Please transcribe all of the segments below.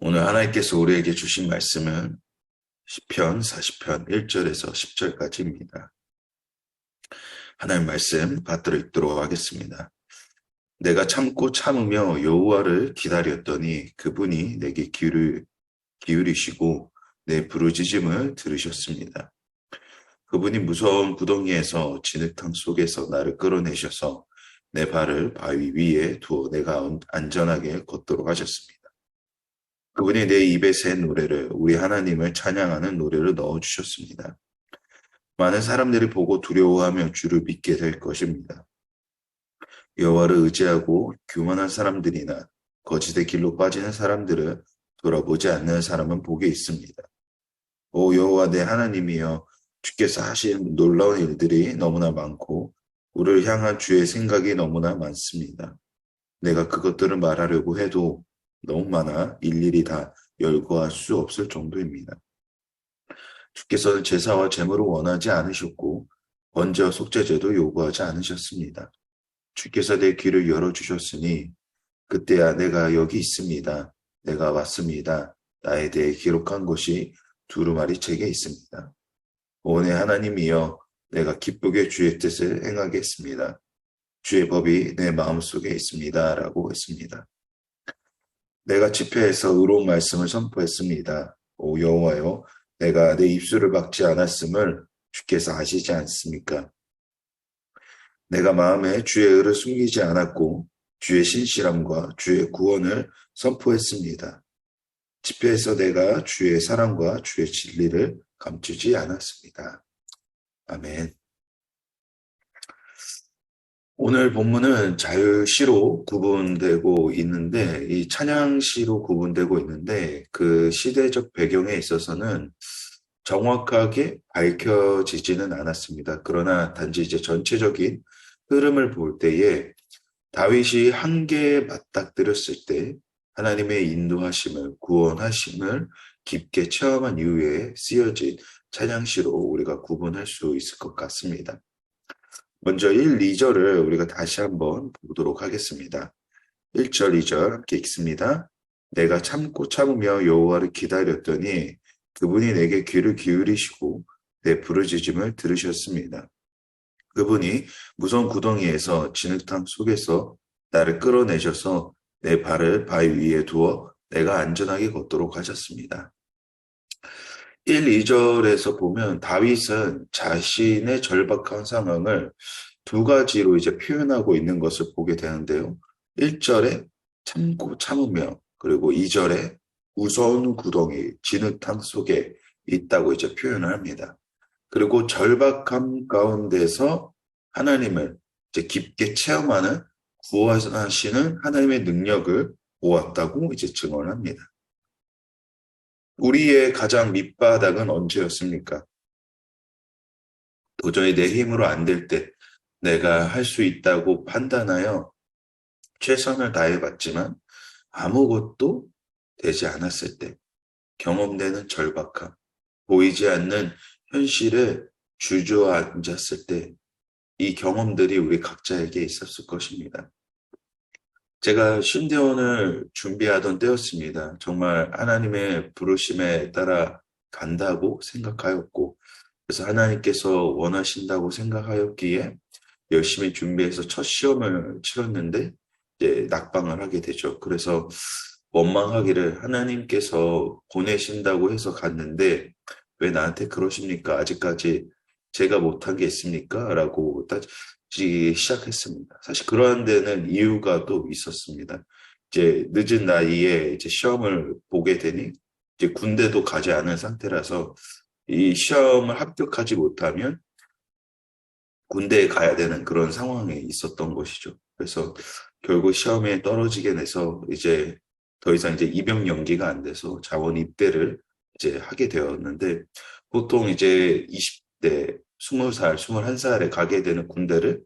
오늘 하나님께서 우리에게 주신 말씀은 시편 40편 1절에서 10절까지입니다. 하나님 말씀 받들어 읽도록 하겠습니다. 내가 참고 참으며 여호와를 기다렸더니 그분이 내게 귀를 기울이시고 내 부르짖음을 들으셨습니다. 그분이 무서운 구덩이에서 진흙탕 속에서 나를 끌어내셔서 내 발을 바위 위에 두어 내가 안전하게 걷도록 하셨습니다. 그분이 내 입에 새 노래를 우리 하나님을 찬양하는 노래를 넣어 주셨습니다. 많은 사람들이 보고 두려워하며 주를 믿게 될 것입니다. 여호와를 의지하고 교만한 사람들이나 거짓의 길로 빠지는 사람들을 돌아보지 않는 사람은 복에 있습니다. 오 여호와 내 하나님이여 주께서 하신 놀라운 일들이 너무나 많고 우리를 향한 주의 생각이 너무나 많습니다. 내가 그것들을 말하려고 해도 너무 많아 일일이 다 열거할 수 없을 정도입니다. 주께서는 제사와 제물을 원하지 않으셨고 번제와 속죄제도 요구하지 않으셨습니다. 주께서 내 귀를 열어주셨으니 그때야 내가 여기 있습니다. 내가 왔습니다. 나에 대해 기록한 것이 두루마리 책에 있습니다. 오내 하나님이여 내가 기쁘게 주의 뜻을 행하겠습니다. 주의 법이 내 마음속에 있습니다. 라고 했습니다. 내가 집회에서 의로운 말씀을 선포했습니다. 오 여호와여 내가 내 입술을 막지 않았음을 주께서 아시지 않습니까? 내가 마음에 주의 의를 숨기지 않았고 주의 신실함과 주의 구원을 선포했습니다. 집회에서 내가 주의 사랑과 주의 진리를 감추지 않았습니다. 아멘. 오늘 본문은 자유시로 구분되고 있는데 이 찬양시로 구분되고 있는데 그 시대적 배경에 있어서는 정확하게 밝혀지지는 않았습니다. 그러나 단지 이제 전체적인 흐름을 볼 때에 다윗이 한계에 맞닥뜨렸을 때 하나님의 인도하심을 구원하심을 깊게 체험한 이후에 쓰여진 찬양시로 우리가 구분할 수 있을 것 같습니다. 먼저 1, 2절을 우리가 다시 한번 보도록 하겠습니다. 1절, 2절 함께 읽습니다. 내가 참고 참으며 여호와를 기다렸더니 그분이 내게 귀를 기울이시고 내 부르짖음을 들으셨습니다. 그분이 무서운 구덩이에서 진흙탕 속에서 나를 끌어내셔서 내 발을 바위 위에 두어 내가 안전하게 걷도록 하셨습니다. 1, 2절에서 보면 다윗은 자신의 절박한 상황을 두 가지로 이제 표현하고 있는 것을 보게 되는데요. 1절에 참고 참으며 그리고 2절에 무서운 구덩이 진흙탕 속에 있다고 이제 표현을 합니다. 그리고 절박함 가운데서 하나님을 이제 깊게 체험하는 구원하시는 하나님의 능력을 보았다고 이제 증언합니다. 우리의 가장 밑바닥은 언제였습니까? 도저히 내 힘으로 안 될 때 내가 할 수 있다고 판단하여 최선을 다해봤지만 아무것도 되지 않았을 때 경험되는 절박함, 보이지 않는 현실에 주저앉았을 때 이 경험들이 우리 각자에게 있었을 것입니다. 제가 신대원을 준비하던 때였습니다. 정말 하나님의 부르심에 따라 간다고 생각하였고, 그래서 하나님께서 원하신다고 생각하였기에 열심히 준비해서 첫 시험을 치렀는데, 이제 낙방을 하게 되죠. 그래서 원망하기를 하나님께서 보내신다고 해서 갔는데, 왜 나한테 그러십니까? 아직까지 제가 못한 게 있습니까? 라고 시작했습니다. 사실 그러한 데는 이유가 또 있었습니다. 이제 늦은 나이에 이제 시험을 보게 되니 이제 군대도 가지 않은 상태라서 이 시험을 합격하지 못하면 군대에 가야 되는 그런 상황에 있었던 것이죠. 그래서 결국 시험에 떨어지게 돼서 이제 더 이상 이제 입영 연기가 안 돼서 자원 입대를 이제 하게 되었는데 보통 이제 20대 20살, 21살에 가게 되는 군대를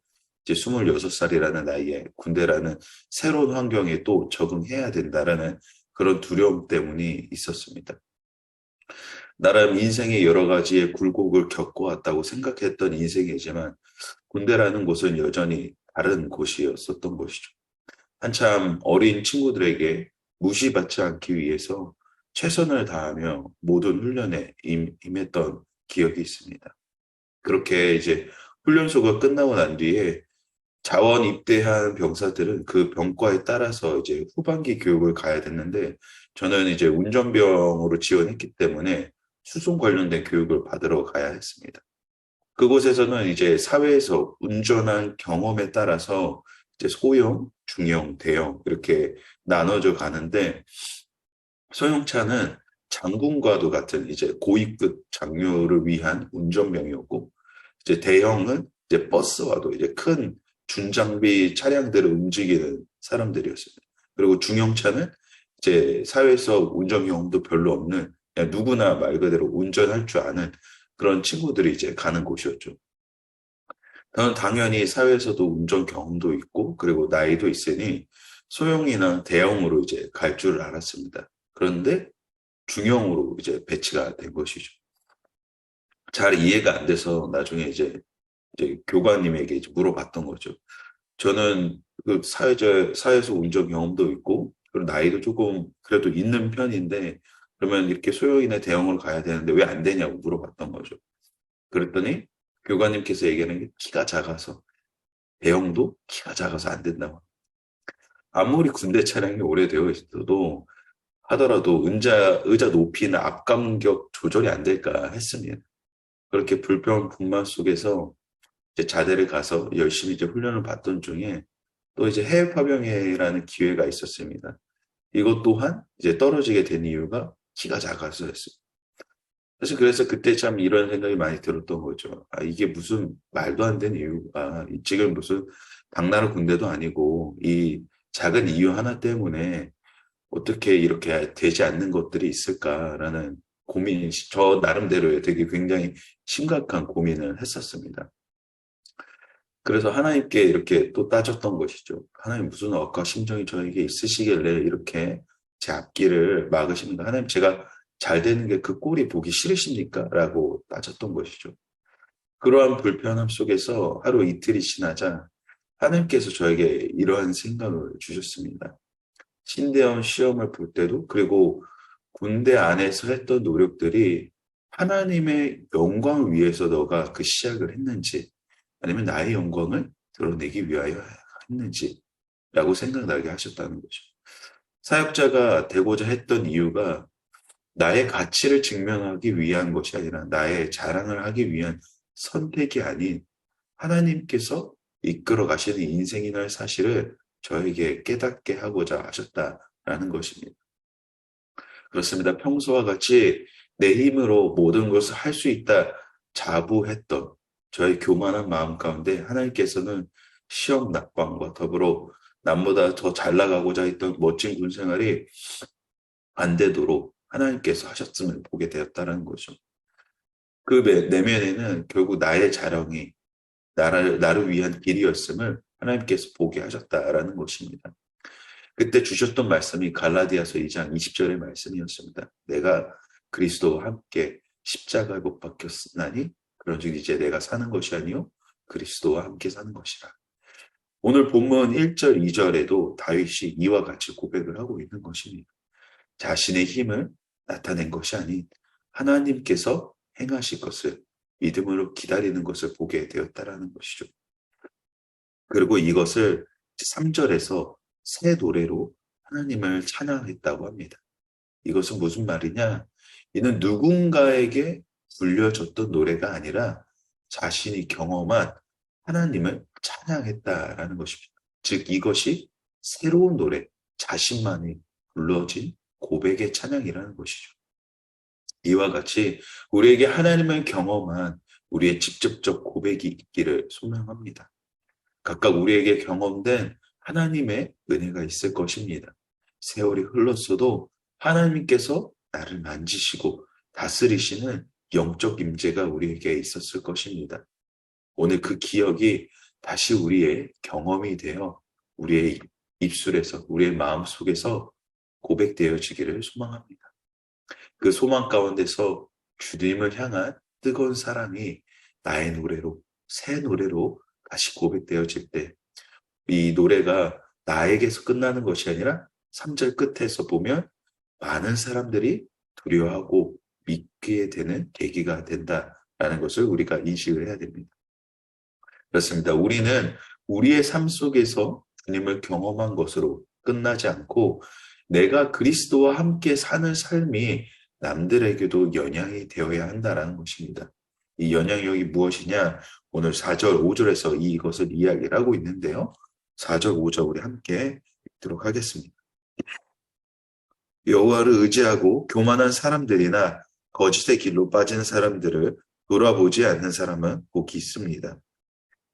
이제 26살이라는 나이에 군대라는 새로운 환경에 또 적응해야 된다라는 그런 두려움 때문이 있었습니다. 나름 인생의 여러 가지의 굴곡을 겪어왔다고 생각했던 인생이지만 군대라는 곳은 여전히 다른 곳이었었던 것이죠. 한참 어린 친구들에게 무시받지 않기 위해서 최선을 다하며 모든 훈련에 임, 임했던 기억이 있습니다. 그렇게 이제 훈련소가 끝나고 난 뒤에 자원 입대한 병사들은 그 병과에 따라서 이제 후반기 교육을 가야 됐는데 저는 이제 운전병으로 지원했기 때문에 수송 관련된 교육을 받으러 가야 했습니다. 그곳에서는 이제 사회에서 운전한 경험에 따라서 이제 소형, 중형, 대형 이렇게 나눠져 가는데 소형차는 장군과도 같은 이제 고위급 장교를 위한 운전병이었고 이제 대형은 이제 버스와도 이제 큰 중장비 차량들을 움직이는 사람들이었습니다. 그리고 중형차는 이제 사회에서 운전 경험도 별로 없는 누구나 말 그대로 운전할 줄 아는 그런 친구들이 이제 가는 곳이었죠. 저는 당연히 사회에서도 운전 경험도 있고 그리고 나이도 있으니 소형이나 대형으로 이제 갈 줄을 알았습니다. 그런데 중형으로 이제 배치가 된 것이죠. 잘 이해가 안 돼서 나중에 이제, 이제 교관님에게 이제 물어봤던 거죠. 저는 그 사회적, 사회에서 운전 경험도 있고, 그리고 나이도 조금 그래도 있는 편인데, 그러면 이렇게 소형이나 대형으로 가야 되는데 왜 안 되냐고 물어봤던 거죠. 그랬더니 교관님께서 얘기하는 게 키가 작아서, 대형도 키가 작아서 안 된다고. 아무리 군대 차량이 오래되어 있어도 하더라도 의자, 의자 높이나 앞간격 조절이 안 될까 했습니다. 그렇게 불평, 불만 속에서 이제 자대를 가서 열심히 이제 훈련을 받던 중에 또 이제 해외 파병회라는 기회가 있었습니다. 이것 또한 이제 떨어지게 된 이유가 키가 작아서였습니다. 사실 그래서 그때 참 이런 생각이 많이 들었던 거죠. 아, 이게 무슨 말도 안 되는 이유가, 지금 무슨 당나라 군대도 아니고, 이 작은 이유 하나 때문에 어떻게 이렇게 되지 않는 것들이 있을까라는 고민이 저 나름대로의 되게 굉장히 심각한 고민을 했었습니다. 그래서 하나님께 이렇게 또 따졌던 것이죠. 하나님 무슨 억까 심정이 저에게 있으시길래 이렇게 제 앞길을 막으십니까? 하나님 제가 잘 되는 게 그 꼴이 보기 싫으십니까? 라고 따졌던 것이죠. 그러한 불편함 속에서 하루 이틀이 지나자 하나님께서 저에게 이러한 생각을 주셨습니다. 신대원 시험을 볼 때도 그리고 군대 안에서 했던 노력들이 하나님의 영광을 위해서 너가 그 시작을 했는지 아니면 나의 영광을 드러내기 위하여 했는지 라고 생각나게 하셨다는 거죠. 사역자가 되고자 했던 이유가 나의 가치를 증명하기 위한 것이 아니라 나의 자랑을 하기 위한 선택이 아닌 하나님께서 이끌어 가시는 인생이라는 사실을 저에게 깨닫게 하고자 하셨다라는 것입니다. 그렇습니다. 평소와 같이 내 힘으로 모든 것을 할 수 있다 자부했던 저의 교만한 마음 가운데 하나님께서는 시험 낙방과 더불어 남보다 더 잘 나가고자 했던 멋진 군 생활이 안 되도록 하나님께서 하셨음을 보게 되었다는 거죠. 그 내면에는 결국 나의 자랑이 나를, 나를 위한 길이었음을 하나님께서 보게 하셨다라는 것입니다. 그때 주셨던 말씀이 갈라디아서 2장 20절의 말씀이었습니다. 내가 그리스도와 함께 십자가에 못 박혔나니 그런즉 이제 내가 사는 것이 아니요 그리스도와 함께 사는 것이라. 오늘 본문 1절, 2절에도 다윗이 이와 같이 고백을 하고 있는 것입니다. 자신의 힘을 나타낸 것이 아닌 하나님께서 행하실 것을 믿음으로 기다리는 것을 보게 되었다라는 것이죠. 그리고 이것을 3절에서 새 노래로 하나님을 찬양했다고 합니다. 이것은 무슨 말이냐? 이는 누군가에게 불려졌던 노래가 아니라 자신이 경험한 하나님을 찬양했다라는 것입니다. 즉 이것이 새로운 노래, 자신만이 불러진 고백의 찬양이라는 것이죠. 이와 같이 우리에게 하나님을 경험한 우리의 직접적 고백이 있기를 소망합니다. 각각 우리에게 경험된 하나님의 은혜가 있을 것입니다. 세월이 흘렀어도 하나님께서 나를 만지시고 다스리시는 영적 임재가 우리에게 있었을 것입니다. 오늘 그 기억이 다시 우리의 경험이 되어 우리의 입술에서 우리의 마음 속에서 고백되어지기를 소망합니다. 그 소망 가운데서 주님을 향한 뜨거운 사랑이 나의 노래로 새 노래로 다시 고백되어질 때 이 노래가 나에게서 끝나는 것이 아니라 3절 끝에서 보면 많은 사람들이 두려워하고 믿게 되는 계기가 된다라는 것을 우리가 인식을 해야 됩니다. 그렇습니다. 우리는 우리의 삶 속에서 주님을 경험한 것으로 끝나지 않고 내가 그리스도와 함께 사는 삶이 남들에게도 연양이 되어야 한다라는 것입니다. 이 연양력이 무엇이냐? 오늘 4절, 5절에서 이것을 이야기를 하고 있는데요. 4절, 5절 우리 함께 읽도록 하겠습니다. 여호와를 의지하고 교만한 사람들이나 거짓의 길로 빠지는 사람들을 돌아보지 않는 사람은 복이 있습니다.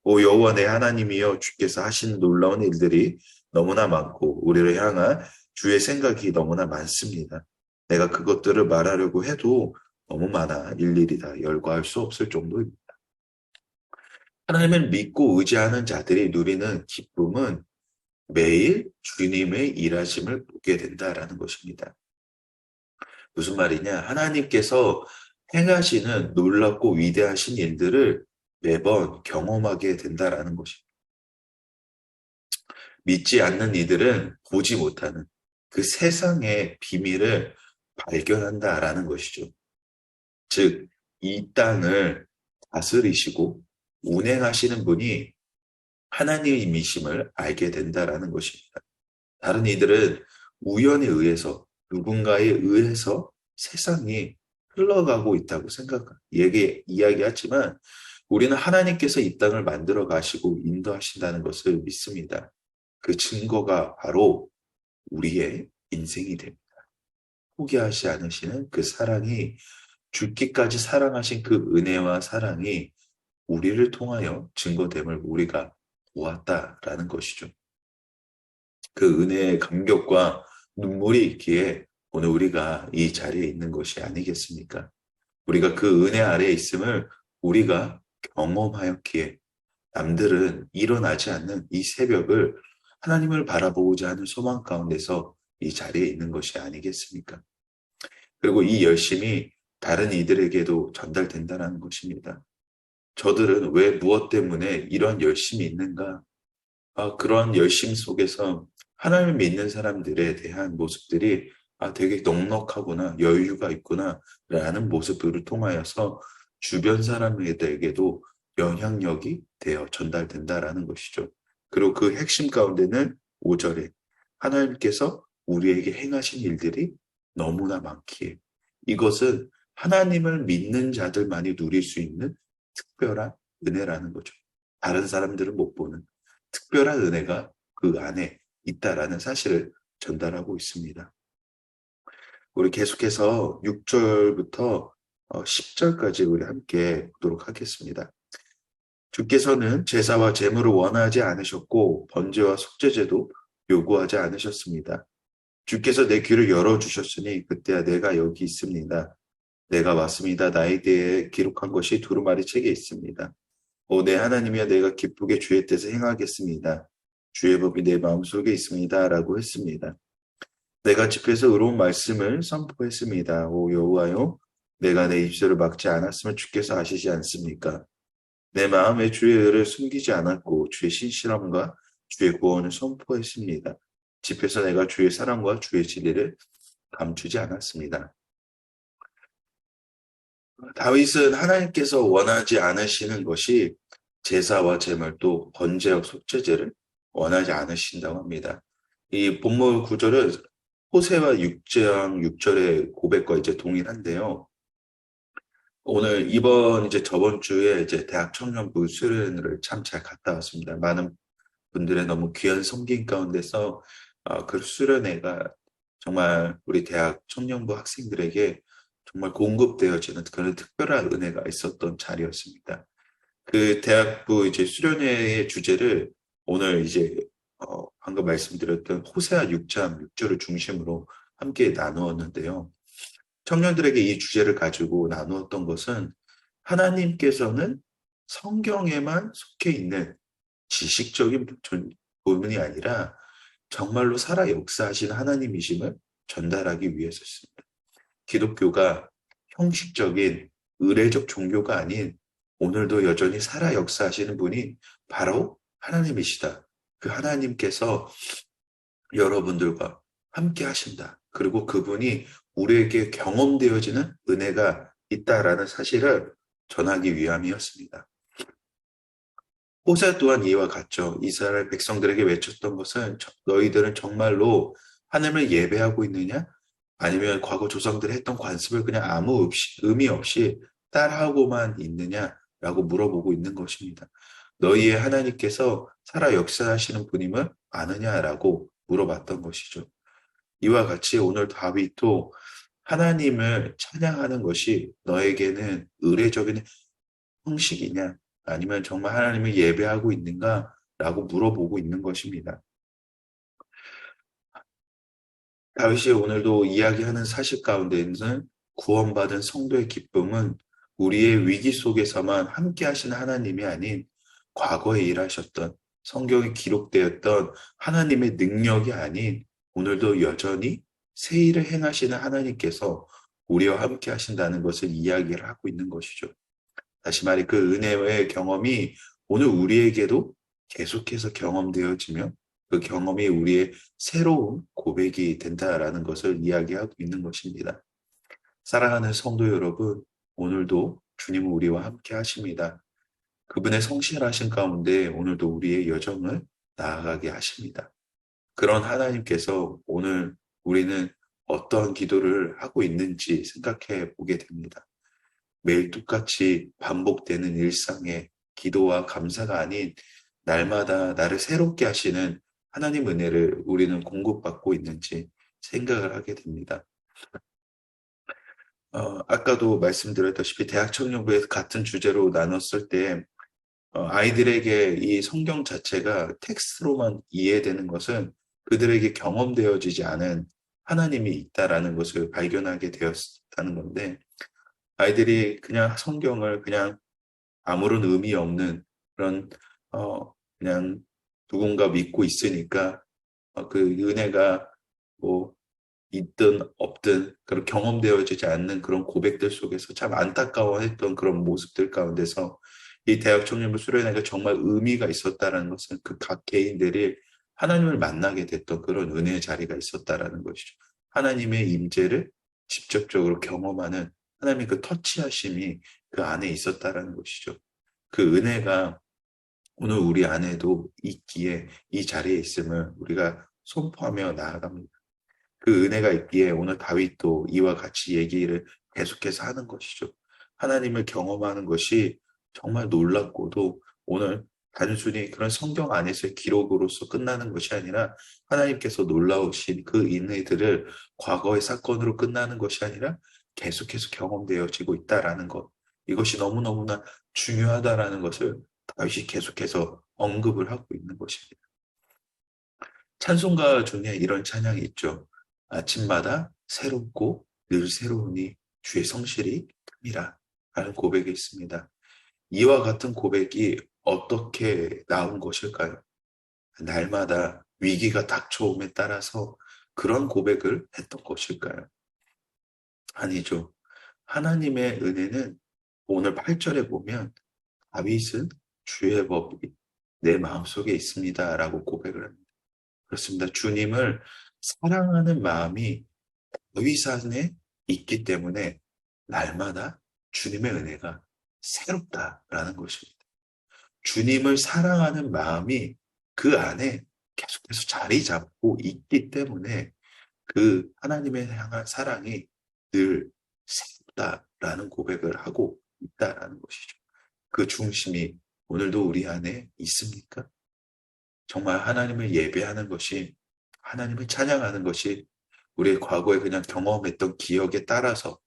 오 여호와 내 하나님이여 주께서 하신 놀라운 일들이 너무나 많고 우리를 향한 주의 생각이 너무나 많습니다. 내가 그것들을 말하려고 해도 너무 많아 일일이 다 열거할 수 없을 정도입니다. 하나님을 믿고 의지하는 자들이 누리는 기쁨은 매일 주님의 일하심을 보게 된다라는 것입니다. 무슨 말이냐? 하나님께서 행하시는 놀랍고 위대하신 일들을 매번 경험하게 된다라는 것입니다. 믿지 않는 이들은 보지 못하는 그 세상의 비밀을 발견한다라는 것이죠. 즉, 이 땅을 다스리시고 운행하시는 분이 하나님이심을 알게 된다라는 것입니다. 다른 이들은 우연에 의해서 누군가에 의해서 세상이 흘러가고 있다고 생각, 얘기, 이야기하지만 우리는 하나님께서 이 땅을 만들어 가시고 인도하신다는 것을 믿습니다. 그 증거가 바로 우리의 인생이 됩니다. 포기하지 않으시는 그 사랑이 죽기까지 사랑하신 그 은혜와 사랑이 우리를 통하여 증거됨을 우리가 보았다라는 것이죠. 그 은혜의 감격과 눈물이 있기에 오늘 우리가 이 자리에 있는 것이 아니겠습니까? 우리가 그 은혜 아래에 있음을 우리가 경험하였기에 남들은 일어나지 않는 이 새벽을 하나님을 바라보고자 하는 소망 가운데서 이 자리에 있는 것이 아니겠습니까? 그리고 이 열심이 다른 이들에게도 전달된다는 것입니다. 저들은 왜 무엇 때문에 이런 열심이 있는가? 아, 그런 열심 속에서 하나님을 믿는 사람들에 대한 모습들이 아, 되게 넉넉하구나, 여유가 있구나, 라는 모습들을 통하여서 주변 사람들에게도 영향력이 되어 전달된다라는 것이죠. 그리고 그 핵심 가운데는 5절에 하나님께서 우리에게 행하신 일들이 너무나 많기에 이것은 하나님을 믿는 자들만이 누릴 수 있는 특별한 은혜라는 거죠. 다른 사람들은 못 보는 특별한 은혜가 그 안에 있다라는 사실을 전달하고 있습니다. 우리 계속해서 6절부터 10절까지 어, 우리 함께 보도록 하겠습니다. 주께서는 제사와 제물을 원하지 않으셨고 번제와 속죄제도 요구하지 않으셨습니다. 주께서 내 귀를 열어주셨으니 그때야 내가 여기 있습니다. 내가 왔습니다. 나에 대해 기록한 것이 두루마리 책에 있습니다. 오, 내 하나님이여 내가 기쁘게 주의 뜻을 행하겠습니다. 주의 법이 내 마음속에 있습니다. 라고 했습니다. 내가 집에서 의로운 말씀을 선포했습니다. 오 여호와여 내가 내 입술을 막지 않았으면 주께서 아시지 않습니까? 내 마음에 주의 의를 숨기지 않았고 주의 신실함과 주의 구원을 선포했습니다. 집에서 내가 주의 사랑과 주의 진리를 감추지 않았습니다. 다윗은 하나님께서 원하지 않으시는 것이 제사와 제물 또 번제와 속죄제를 원하지 않으신다고 합니다. 이 본문 구절은 호세와 6장 6절의 고백과 이제 동일한데요. 오늘 이번 이제 저번 주에 이제 대학 청년부 수련회를 참잘 갔다 왔습니다. 많은 분들의 너무 귀한 섬김 가운데서 어, 그 수련회가 정말 우리 대학 청년부 학생들에게 정말 공급되어지는 그런 특별한 은혜가 있었던 자리였습니다. 그 대학부 이제 수련회의 주제를 오늘 이제 어, 방금 말씀드렸던 호세아 6장 6절을 중심으로 함께 나누었는데요. 청년들에게 이 주제를 가지고 나누었던 것은 하나님께서는 성경에만 속해 있는 지식적인 부분이 아니라 정말로 살아 역사하신 하나님이심을 전달하기 위해서였습니다. 기독교가 형식적인 의례적 종교가 아닌 오늘도 여전히 살아 역사하시는 분이 바로 하나님이시다. 그 하나님께서 여러분들과 함께 하신다. 그리고 그분이 우리에게 경험되어지는 은혜가 있다라는 사실을 전하기 위함이었습니다. 호세 또한 이와 같죠. 이스라엘 백성들에게 외쳤던 것은 저- 너희들은 정말로 하나님을 예배하고 있느냐? 아니면 과거 조상들이 했던 관습을 그냥 아무 의미 없이 따라하고만 있느냐라고 물어보고 있는 것입니다. 너희의 하나님께서 살아 역사하시는 분임을 아느냐라고 물어봤던 것이죠. 이와 같이 오늘 다윗도 하나님을 찬양하는 것이 너에게는 의례적인 형식이냐 아니면 정말 하나님을 예배하고 있는가 라고 물어보고 있는 것입니다. 다윗이 오늘도 이야기하는 사실 가운데는 구원받은 성도의 기쁨은 우리의 위기 속에서만 함께 하시는 하나님이 아닌 과거에 일하셨던 성경에 기록되었던 하나님의 능력이 아닌 오늘도 여전히 새 일을 행하시는 하나님께서 우리와 함께 하신다는 것을 이야기를 하고 있는 것이죠. 다시 말해 그 은혜의 경험이 오늘 우리에게도 계속해서 경험되어지며 그 경험이 우리의 새로운 고백이 된다라는 것을 이야기하고 있는 것입니다. 사랑하는 성도 여러분, 오늘도 주님은 우리와 함께 하십니다. 그분의 성실하신 가운데 오늘도 우리의 여정을 나아가게 하십니다. 그런 하나님께서 오늘 우리는 어떠한 기도를 하고 있는지 생각해 보게 됩니다. 매일 똑같이 반복되는 일상의 기도와 감사가 아닌 날마다 나를 새롭게 하시는 하나님 은혜를 우리는 공급받고 있는지 생각을 하게 됩니다. 어, 아까도 말씀드렸다시피 대학 청년부에서 같은 주제로 나눴을 때 어, 아이들에게 이 성경 자체가 텍스트로만 이해되는 것은 그들에게 경험되어지지 않은 하나님이 있다라는 것을 발견하게 되었다는 건데 아이들이 그냥 성경을 그냥 아무런 의미 없는 그런 어 그냥 누군가 믿고 있으니까 어, 그 은혜가 뭐 있든 없든 그런 경험되어지지 않는 그런 고백들 속에서 참 안타까워했던 그런 모습들 가운데서 이 대학 청년부 수련회가 정말 의미가 있었다라는 것은 그 각 개인들이 하나님을 만나게 됐던 그런 은혜의 자리가 있었다라는 것이죠. 하나님의 임재를 직접적으로 경험하는 하나님의 그 터치하심이 그 안에 있었다라는 것이죠. 그 은혜가 오늘 우리 안에도 있기에 이 자리에 있음을 우리가 선포하며 나아갑니다. 그 은혜가 있기에 오늘 다윗도 이와 같이 얘기를 계속해서 하는 것이죠. 하나님을 경험하는 것이 정말 놀랍고도 오늘 단순히 그런 성경 안에서의 기록으로서 끝나는 것이 아니라 하나님께서 놀라우신 그 인해들을 과거의 사건으로 끝나는 것이 아니라 계속해서 경험되어지고 있다라는 것. 이것이 너무너무나 중요하다라는 것을 다윗이 계속해서 언급을 하고 있는 것입니다. 찬송가 중에 이런 찬양이 있죠. 아침마다 새롭고 늘 새로우니 주의 성실이 큼이라 라는 고백이 있습니다. 이와 같은 고백이 어떻게 나온 것일까요? 날마다 위기가 닥쳐옴에 따라서 그런 고백을 했던 것일까요? 아니죠. 하나님의 은혜는 오늘 8절에 보면 다윗은 주의 법이 내 마음속에 있습니다. 라고 고백을 합니다. 그렇습니다. 주님을 사랑하는 마음이 다윗 안에 있기 때문에 날마다 주님의 은혜가 새롭다라는 것입니다. 주님을 사랑하는 마음이 그 안에 계속해서 자리 잡고 있기 때문에 그 하나님의 향한 사랑이 늘 새롭다라는 고백을 하고 있다라는 것이죠. 그 중심이 오늘도 우리 안에 있습니까? 정말 하나님을 예배하는 것이 하나님을 찬양하는 것이 우리의 과거에 그냥 경험했던 기억에 따라서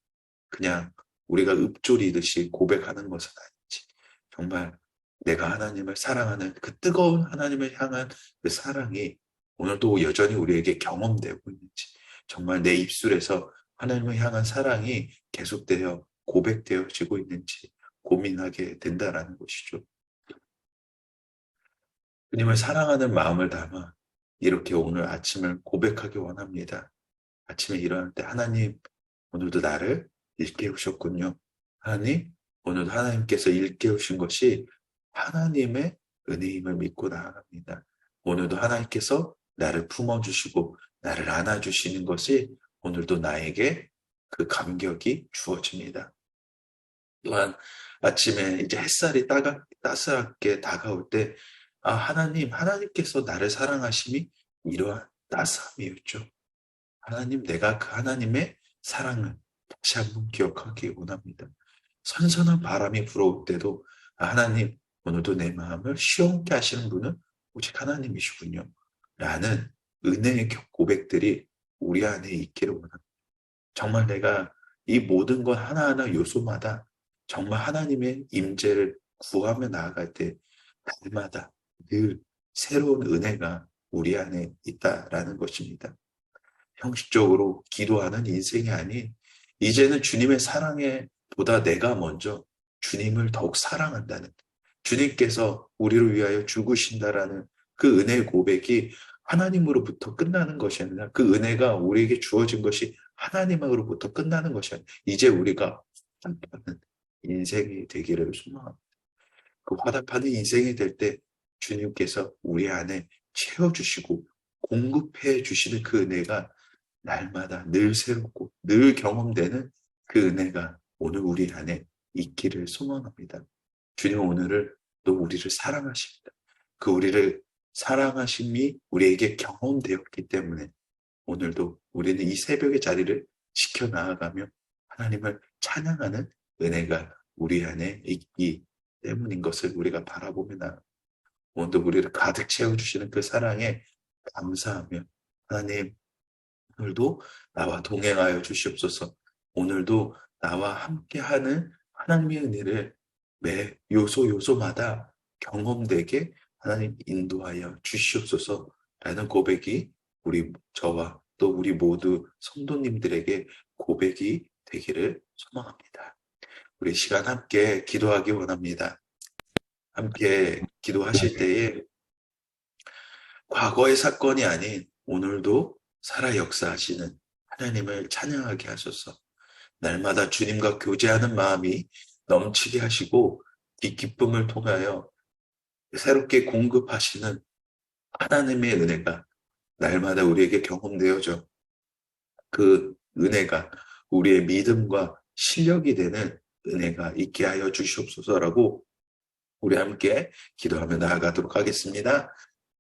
그냥 우리가 읊조리듯이 고백하는 것은 아니지. 정말 내가 하나님을 사랑하는 그 뜨거운 하나님을 향한 그 사랑이 오늘도 여전히 우리에게 경험되고 있는지 정말 내 입술에서 하나님을 향한 사랑이 계속되어 고백되어지고 있는지 고민하게 된다라는 것이죠. 주님을 사랑하는 마음을 담아 이렇게 오늘 아침을 고백하기 원합니다. 아침에 일어날 때 하나님 오늘도 나를 일깨우셨군요. 하나님 오늘도 하나님께서 일깨우신 것이 하나님의 은혜임을 믿고 나아갑니다. 오늘도 하나님께서 나를 품어주시고 나를 안아주시는 것이 오늘도 나에게 그 감격이 주어집니다. 또한 아침에 이제 햇살이 따가, 따스하게 다가올 때, 아, 하나님, 하나님께서 나를 사랑하심이 이러한 따스함이었죠. 하나님, 내가 그 하나님의 사랑을 다시 한번 기억하기 원합니다. 선선한 바람이 불어올 때도, 아, 하나님, 오늘도 내 마음을 시원케 하시는 분은 오직 하나님이시군요. 라는 은혜의 고백들이 우리 안에 있기를 원합니다. 정말 내가 이 모든 것 하나하나 요소마다 정말 하나님의 임재를 구하며 나아갈 때 날마다 늘 새로운 은혜가 우리 안에 있다라는 것입니다. 형식적으로 기도하는 인생이 아닌 이제는 주님의 사랑에 보다 내가 먼저 주님을 더욱 사랑한다는 주님께서 우리를 위하여 죽으신다라는 그 은혜의 고백이 하나님으로부터 끝나는 것이 아니라 그 은혜가 우리에게 주어진 것이 하나님으로부터 끝나는 것이 아니라 이제 우리가 화답하는 인생이 되기를 소망합니다. 그 화답하는 인생이 될 때 주님께서 우리 안에 채워주시고 공급해 주시는 그 은혜가 날마다 늘 새롭고 늘 경험되는 그 은혜가 오늘 우리 안에 있기를 소망합니다. 주님 오늘을 또 우리를 사랑하십니다. 그 우리를 사랑하심이 우리에게 경험되었기 때문에 오늘도 우리는 이 새벽의 자리를 지켜나가며 하나님을 찬양하는 은혜가 우리 안에 있기 때문인 것을 우리가 바라보며 나 오늘도 우리를 가득 채워주시는 그 사랑에 감사하며 하나님 오늘도 나와 동행하여 주시옵소서 오늘도 나와 함께하는 하나님의 은혜를 매 요소 요소마다 경험되게 하나님 인도하여 주시옵소서라는 고백이 우리 저와 또 우리 모두 성도님들에게 고백이 되기를 소망합니다. 우리 시간 함께 기도하기 원합니다. 함께 기도하실 때에 과거의 사건이 아닌 오늘도 살아 역사하시는 하나님을 찬양하게 하소서. 날마다 주님과 교제하는 마음이 넘치게 하시고 이 기쁨을 통하여 새롭게 공급하시는 하나님의 은혜가 날마다 우리에게 경험되어져 그 은혜가 우리의 믿음과 실력이 되는 은혜가 있게 하여 주시옵소서라고 우리 함께 기도하며 나아가도록 하겠습니다.